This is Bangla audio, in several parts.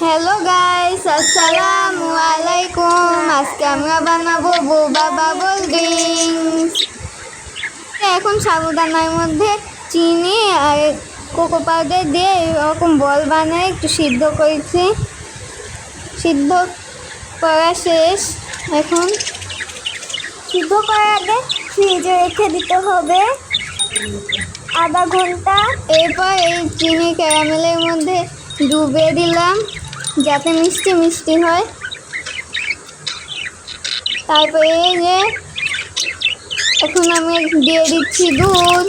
হ্যালো গাইস আসসালামু আলাইকুম আজকে আমরা বানাবো বোবা বাবল ড্রিঙ্কস এখন সাবুদানার মধ্যে চিনি আর কোকো পাউডার দিয়ে এরকম বল বানিয়ে একটু সিদ্ধ করেছি। সিদ্ধ করা শেষ। এখন সিদ্ধ করার আগে ফ্রিজে রেখে দিতে হবে। আধা ঘণ্টা। এরপর এই চিনি ক্যারামেলের মধ্যে ডুবে দিলাম। যাতে মিষ্টি মিষ্টি হয়। তারপরে এই যে, এখন আমি দিয়ে দিচ্ছি দুধ।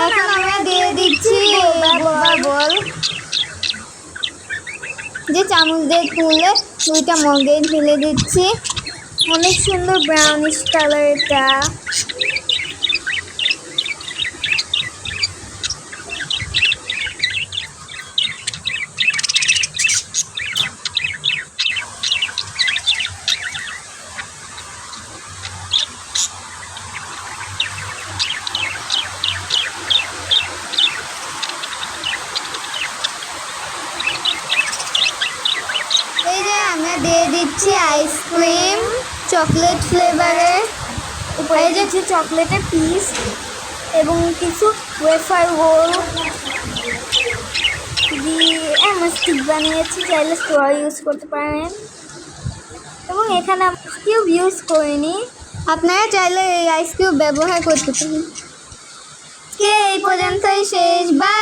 এখন আমরা দিয়ে দিচ্ছি বল। যে চামচ দিয়ে তুলে, দুইটা মগে ঢেলে দিচ্ছি। অনেক সুন্দর ব্রাউনিশ কালার এটা। আমরা দিয়ে দিচ্ছি আইসক্রিম চকলেট ফ্লেভারের উপরে দিচ্ছি চকলেটের পিস এবং কিছু ওয়েফার রোল দিয়ে আমরা স্টিক বানিয়েছি, চাইলে স্টোর ইউজ করতে পারেন। এবং এখানে কিউব ইউজ করিনি। আপনারা চাইলে এই আইসক্রিম ব্যবহার করতে পারেন। কে এই পর্যন্তই শেষ। কত